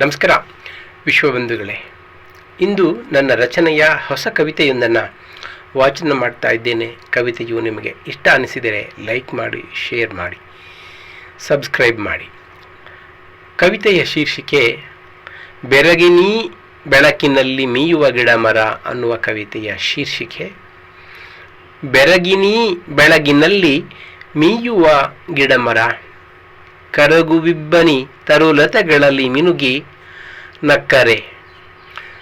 ನಮಸ್ಕಾರ, ವಿಶ್ವಬಂಧುಗಳೇ. ಇಂದು ನನ್ನ ರಚನೆಯ ಹೊಸ ಕವಿತೆಯೊಂದನ್ನು ವಾಚನ ಮಾಡ್ತಾ ಇದ್ದೇನೆ. ಕವಿತೆಯು ನಿಮಗೆ ಇಷ್ಟ ಅನಿಸಿದರೆ ಲೈಕ್ ಮಾಡಿ, ಶೇರ್ ಮಾಡಿ, ಸಬ್ಸ್ಕ್ರೈಬ್ ಮಾಡಿ. ಕವಿತೆಯ ಶೀರ್ಷಿಕೆ, ಬೆರಗಿನಿ ಬೆಳಕಿನಲ್ಲಿ ಮೀಯುವ ಗಿಡ ಮರ ಅನ್ನುವ ಕವಿತೆಯ ಶೀರ್ಷಿಕೆ. ಬೆರಗಿನಿ ಬೆಳಗಿನಲ್ಲಿ ಮೀಯುವ ಗಿಡಮರ. ಕರಗುವಿಬ್ಬನಿ ತರುಲತೆಗಳಲ್ಲಿ ಮಿನುಗಿ ನಕ್ಕರೆ.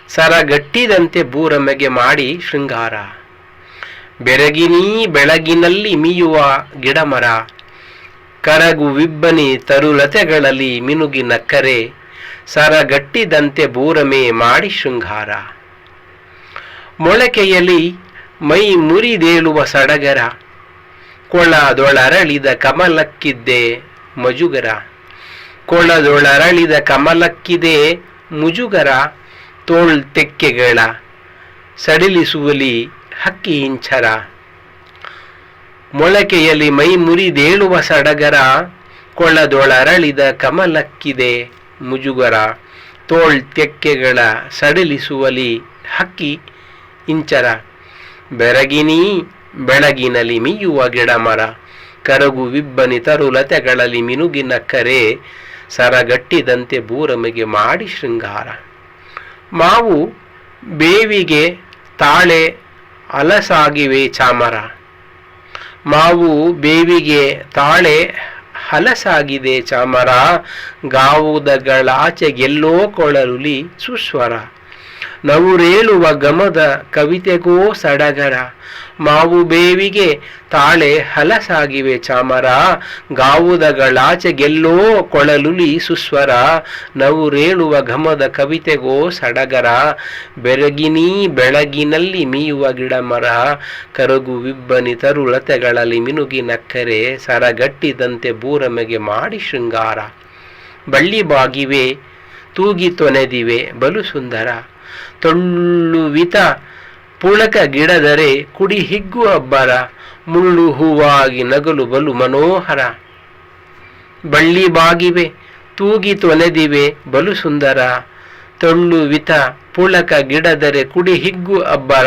ಸರಗಟ್ಟಿದಂತೆ ಬೂರಮೆಗೆ ಮಾಡಿ ಶೃಂಗಾರ. ಬೆರಗಿನೀ ಬೆಳಗಿನಲ್ಲಿ ಮೀಯುವ ಗಿಡಮರ. ಕರಗುವಿಬ್ಬನಿ ತರುಲತೆಗಳಲ್ಲಿ ಮಿನುಗಿ ನಕ್ಕರೆ. ಸರಗಟ್ಟಿದಂತೆ ಬೂರಮೆ ಮಾಡಿ ಶೃಂಗಾರ. ಮೊಳಕೆಯಲ್ಲಿ ಮೈ ಮುರಿದೇಳುವ ಸಡಗರ. ಕೊಳದೊಳರಳಿದ ಕಮಲಕ್ಕಿದ್ದೆ ಮಜುಗರ. ಕೊಳದೊಳರಳಿದ ಕಮಲಕ್ಕಿದೆ ಮುಜುಗರ. ತೋಳ್ ತೆಕ್ಕೆಗಳ ಸಡಿಲಿಸುವಲಿ ಹಕ್ಕಿ ಇಂಚರ. ಮೊಳಕೆಯಲ್ಲಿ ಮೈ ಮುರಿದೇಳುವ ಸಡಗರ. ಕೊಳ್ಳದೊಳರಳಿದ ಕಮಲಕ್ಕಿದೆ ಮುಜುಗರ. ತೋಳ್ ತೆಕ್ಕೆಗಳ ಸಡಿಲಿಸುವಲಿ ಹಕ್ಕಿ ಇಂಚರ. ಬೆರಗಿನೀ ಬೆಳಗಿನಲ್ಲಿ ಮೀಯುವ ಗಿಡ ಮರ ಕರಗು ವಿಬ್ಬನಿ ತರುಲತೆಗಳಲ್ಲಿ ಮಿನುಗಿನ ಕರೆ ಸರಗಟ್ಟಿದಂತೆ ಬೂರಮೆಗೆ ಮಾಡಿ ಶೃಂಗಾರ. ಮಾವು ಬೇವಿಗೆ ತಾಳೆ ಹಲಸಾಗಿವೆ ಚಾಮರ. ಮಾವು ಬೇವಿಗೆ ತಾಳೆ ಹಲಸಾಗಿದೆ ಚಾಮರ, ಗಾವುದಗಳಾಚೆಗೆಲ್ಲೋ ಕೊಳಲುಲಿ ಸುಸ್ವರ. ನವುರೇಳುವ ಗಮದ ಕವಿತೆಗೋ ಸಡಗರ. ಮಾವು ಬೇವಿಗೆ ತಾಳೆ ಹಲಸಾಗಿವೆ ಚಾಮರ. ಗಾವುದಗಳಾಚೆಗೆಲ್ಲೋ ಕೊಳಲುಲಿ ಸುಸ್ವರ. ನವುರೇಳುವ ಘಮದ ಕವಿತೆಗೋ ಸಡಗರ. ಬೆರಗಿನೀ ಬೆಳಗಿನಲ್ಲಿ ಮೀಯುವ ಗಿಡ ಮರ ಕರಗು ವಿಬ್ಬನಿ ತರುಳತೆಗಳಲ್ಲಿ ಮಿನುಗಿ ನಕ್ಕರೆ. ಸರಗಟ್ಟಿದಂತೆ ಬೂರಮೆಗೆ ಮಾಡಿ ಶೃಂಗಾರ. ಬಳ್ಳಿ ಬಾಗಿವೆ, ತೂಗಿ ತೊನೆದಿವೆ ಬಲು ಸುಂದರ. ತೊಳ್ಳುವಿತ ಪುಳಕ ಗಿಡದರೆ ಕುಡಿ ಹಿಗ್ಗು ಅಬ್ಬರ, ಮುಳ್ಳು ಹೂವಾಗಿ ನಗಲು ಬಲು ಮನೋಹರ. ಬಳ್ಳಿ ಬಾಗಿವೆ, ತೂಗಿ ತೊಲೆದಿವೆ ಬಲು ಸುಂದರ. ತೊಳ್ಳುವಿತ ಪುಳಕ ಗಿಡದರೆ ಕುಡಿ ಹಿಗ್ಗು ಅಬ್ಬರ,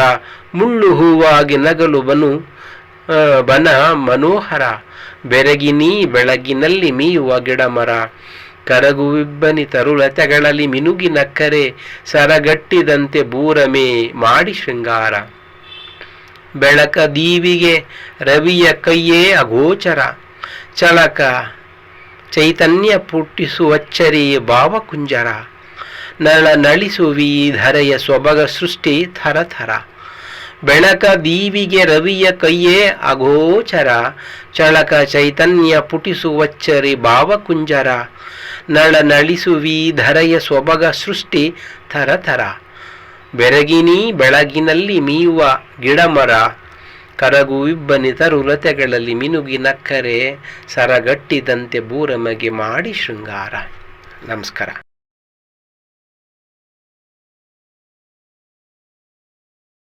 ಮುಳ್ಳು ಹೂವಾಗಿ ನಗಲು ಬನು ಬನ ಮನೋಹರ. ಬೆರಗಿನೀ ಬೆಳಗಿನಲ್ಲಿ ಮೀಯುವ ಗಿಡ ಮರ ಕರಗುವಿಬ್ಬನಿ ತರುಳತೆಗಳಲ್ಲಿ ಮಿನುಗಿ ನಕ್ಕರೆ ಸರಗಟ್ಟಿದಂತೆ ಬೂರಮೆ ಮಾಡಿ ಶೃಂಗಾರ. ಬೆಳಕ ದೀವಿಗೆ ರವಿಯ ಕೈಯೇ ಅಗೋಚರ. ಚಳಕ ಚೈತನ್ಯ ಪುಟ್ಟಿಸುವಚ್ಚರಿ ಭಾವಕುಂಜರ ನಳ ನಳಿಸುವಿ ಧರೆಯ ಸೊಬಗ ಸೃಷ್ಟಿ ಥರಥರ. ಥರ ಬೆಳಕ ದೀವಿಗೆ ರವಿಯ ಕೈಯೇ ಅಗೋಚರ ಚಳಕ ಚೈತನ್ಯ ಪುಟಿಸುವಚ್ಚರಿ ಭಾವಕುಂಜರ, ನಳ ನಳಿಸುವಿ ಧರೆಯ ಸೊಬಗ ಸೃಷ್ಟಿ ಥರಥರ. ಬೆರಗಿನಿ ಬೆಳಗಿನಲ್ಲಿ ಮೀಯುವ ಗಿಡಮರ, ಕರಗು ಇಬ್ಬನಿ ತರುಲತೆಗಳಲ್ಲಿ ಮಿನುಗಿ ನಕ್ಕರೆ, ಸರಗಟ್ಟಿದಂತೆ ಬೂರಮಗೆ ಮಾಡಿ ಶೃಂಗಾರ. ನಮಸ್ಕಾರ.